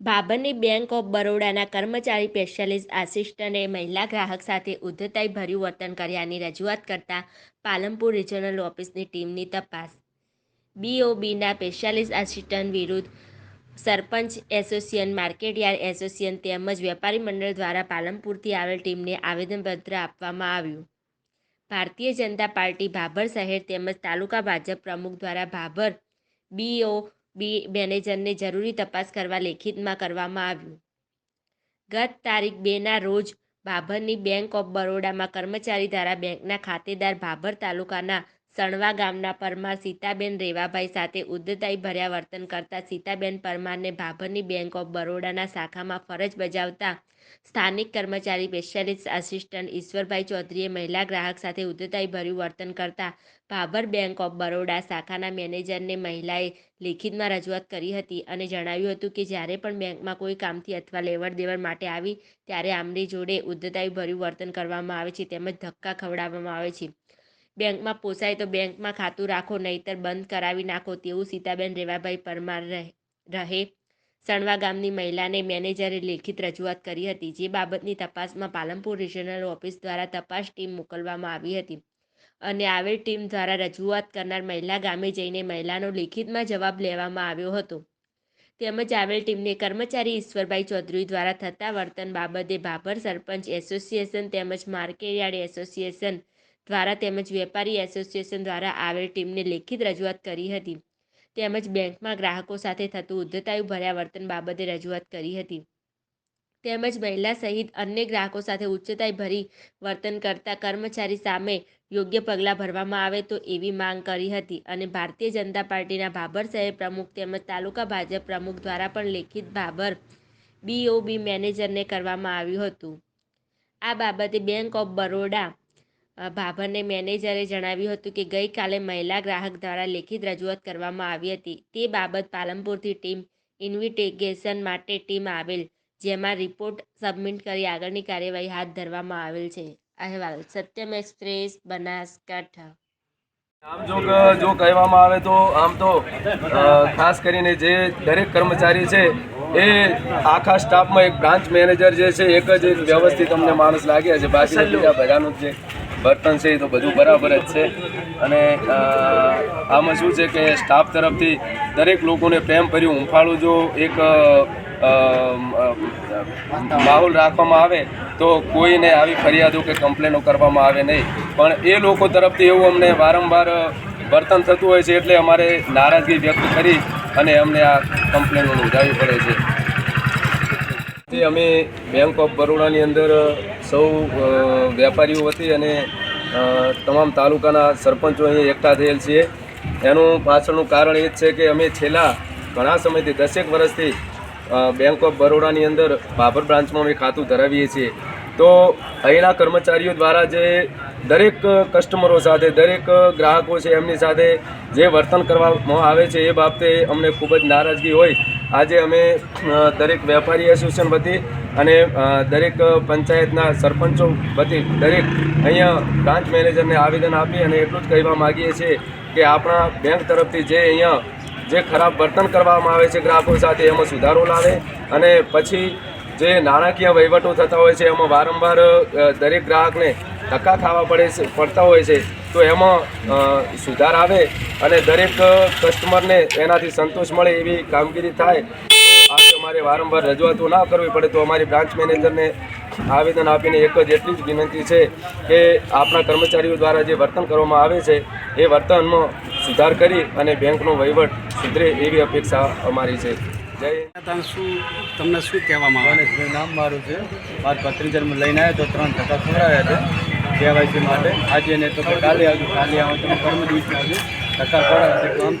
ભાભરની bank of બરોડાના કર્મચારી specialist આસિસ્ટન્ટે મહિલા ગ્રાહક સાથે ઉદ્ધતાઈ ભર્યું વર્તન કર્યાની રજૂઆત કરતા પાલનપુર રિજનલ ઓફિસની ટીમની તપાસ. બીઓબીના સ્પેશિયાલિસ્ટ, આસિસ્ટન્ટ વિરુદ્ધ સરપંચ એસોસિએશન, માર્કેટયાર્ડ એસોસિએશન તેમજ વેપારી મંડળ દ્વારા પાલનપુરથી આવેલ ટીમને આવેદનપત્ર આપવામાં આવ્યું. ભારતીય જનતા પાર્ટી ભાભર શહેર તેમજ તાલુકા ભાજપ પ્રમુખ દ્વારા ભાભર બીઓ બી મેનેજરને જરૂરી તપાસ કરવા લેખિતમાં કરવામાં આવ્યું. ગત તારીખ બેના રોજ ભાભરની બેંક ઓફ બરોડામાં કર્મચારી દ્વારા બેંકના ખાતેદાર ભાભર તાલુકાના સણવા ગામના પરમાર સીતાબેન રેવાભાઈ સાથે ઉદ્ધતાઈ ભર્યા વર્તન કરતા સીતાબેન પરમારને ભાભરની બેંક ઓફ બરોડાના શાખામાં ફરજ બજાવતા સ્થાનિક કર્મચારી સ્પેશિયાલિસ્ટ આસિસ્ટન્ટ ઈશ્વરભાઈ ચૌધરીએ મહિલા ગ્રાહક સાથે ઉદ્ધતાઈ ભર્યું વર્તન કરતા ભાભર બેંક ઓફ બરોડા શાખાના મેનેજરને મહિલાએ લેખિતમાં રજૂઆત કરી હતી અને જણાવ્યું હતું કે જ્યારે પણ બેંકમાં કોઈ કામથી અથવા લેવડ દેવડ માટે આવી, ત્યારે આમની જોડે ઉદ્ધતાઈ ભર્યું વર્તન કરવામાં આવે છે, તેમજ ધક્કા ખવડાવવામાં આવે છે. બેંકમાં પોસાય તો બેંકમાં ખાતું રાખો, નહીતર બંધ કરાવી નાખો તેવું સીતાબેન રેવાભાઈ પરમાર રહે સણવા ગામની મહિલાને મેનેજરે લેખિત રજૂઆત કરી હતી, જે બાબતની તપાસમાં પાલનપુર રિજનલ ઓફિસ દ્વારા તપાસ ટીમ મોકલવામાં આવી હતી. અને આવેલ ટીમ દ્વારા રજૂઆત કરનાર મહિલા ગામે જઈને મહિલાનો લેખિતમાં જવાબ લેવામાં આવ્યો હતો. તેમજ આવેલ ટીમને કર્મચારી ઈશ્વરભાઈ ચૌધરી દ્વારા થતા વર્તન બાબતે ભાભર સરપંચ એસોસિએશન તેમજ માર્કેટયાર્ડ એસોસિએશન દ્વારા તેમજ વેપારી એસોસિએશન દ્વારા આવેલ ટીમને લેખિત રજૂઆત કરી હતી. તેમજ બેંકમાં ગ્રાહકો સાથે થતું ઉદ્ધતાયુ ભર્યા વર્તન બાબતે રજૂઆત કરી હતી. તેમજ મહિલા સહિત અન્ય ગ્રાહકો સાથે ઉચ્ચતાઈ ભરી વર્તન કરતા કર્મચારી સામે યોગ્ય પગલાં ભરવામાં આવે તો એવી માંગ કરી હતી અને ભારતીય જનતા પાર્ટીના ભાભર શહેર પ્રમુખ તેમજ તાલુકા ભાજપ પ્રમુખ દ્વારા પણ લેખિત ભાભર બીઓબી મેનેજરને કરવામાં આવ્યું હતું. આ બાબતે બેંક ઓફ બરોડા ભાભરને મેનેજરે જણાવ્યું હતું કે ગઈકાલે મહિલા ગ્રાહક દ્વારા લેખિત રજૂઆત કરવામાં આવી હતી. તે બાબત પાલનપુરથી ટીમ ઇન્વિટેગેશન માટે ટીમ આવેલ જેમાં રિપોર્ટ સબમિટ કરી આગળની કાર્યવાહી હાથ ધરવામાં આવેલ છે. અહેવાલ સત્યમ એક્સપ્રેસ બનાસકાંઠા. આમ જો જો કહેવામાં આવે તો આમ તો ખાસ કરીને જે દરેક કર્મચારી છે એ આખા સ્ટાફમાં એક બ્રાન્ચ મેનેજર જે છે એક જ એક વ્યવસ્થિત અમને માણસ લાગ્યા છે. બાકી બધાનું જે વર્તન છે એ તો બધું બરાબર જ છે. અને આમાં શું છે કે સ્ટાફ તરફથી દરેક લોકોને પ્રેમ ભર્યું હુંફાળું જો એક માહોલ રાખવામાં આવે તો કોઈને આવી ફરિયાદો કે કમ્પ્લેનો કરવામાં આવે નહીં. પણ એ લોકો તરફથી એવું અમને વારંવાર વર્તન થતું હોય છે એટલે અમારે નારાજગી વ્યક્ત કરી અને અમને આ કમ્પ્લેનો નોંધાવી પડે છે. તે અમે બેંક ઓફ બરોડાની અંદર સૌ વેપારીઓ વતી અને તમામ તાલુકાના સરપંચો અહીં એકઠા થયેલ છીએ. એનું પાછળનું કારણ એ જ છે કે અમે છેલ્લા ઘણા સમયથી, દસેક વર્ષથી બેંક ઓફ બરોડાની અંદર બાબર બ્રાન્ચમાં અમે ખાતું ધરાવીએ છીએ. તો અહીંના કર્મચારીઓ દ્વારા જે દરેક કસ્ટમરો સાથે, દરેક ગ્રાહકો છે, એમની સાથે જે વર્તન કરવામાં આવે છે, એ બાબતે અમને ખૂબ જ નારાજગી હોય. આજે અમે દરેક વેપારી એસોસિએશન વતી અને દરેક પંચાયતના સરપંચો વતી દરેક અહીંયા બ્રાન્ચ મેનેજરને આવેદન આપી અને એટલું જ કહેવા માગીએ છીએ કે આપણા બેંક તરફથી જે અહીંયા જે ખરાબ વર્તન કરવામાં આવે છે ગ્રાહકો સાથે, એમાં સુધારો લાવે અને પછી જે નાણાકીય વહીવટો થતા હોય છે, એમાં વારંવાર દરેક ગ્રાહકને ધક્કા ખાવા પડે છે પડતા હોય છે તો એમાં સુધાર આવે અને દરેક કસ્ટમરને એનાથી સંતોષ મળે એવી કામગીરી થાય. આજે અમારે વારંવાર રજૂઆતો ના કરવી પડે તો અમારી બ્રાન્ચ મેનેજરને આવેદન આપીને એક જ એટલી જ વિનંતી છે કે આપણા કર્મચારીઓ દ્વારા જે વર્તન કરવામાં આવે છે એ વર્તનમાં સુધાર કરી અને બેંકનો વહીવટ સુધરે એવી અપેક્ષા અમારી છે. જય શું તમને શું કહેવામાં આવે? નામ મારું છે. મારા ભત્રીજન લઈને આવ્યો તો ત્રણ ધક્કા ખવડાવ્યા છે. કેવાયસી માટે. આજે નહીં તો કાલે આવજો. કાલે આવો તમે કર્મ દિવસે ખવડાવ્યા છે તો આમ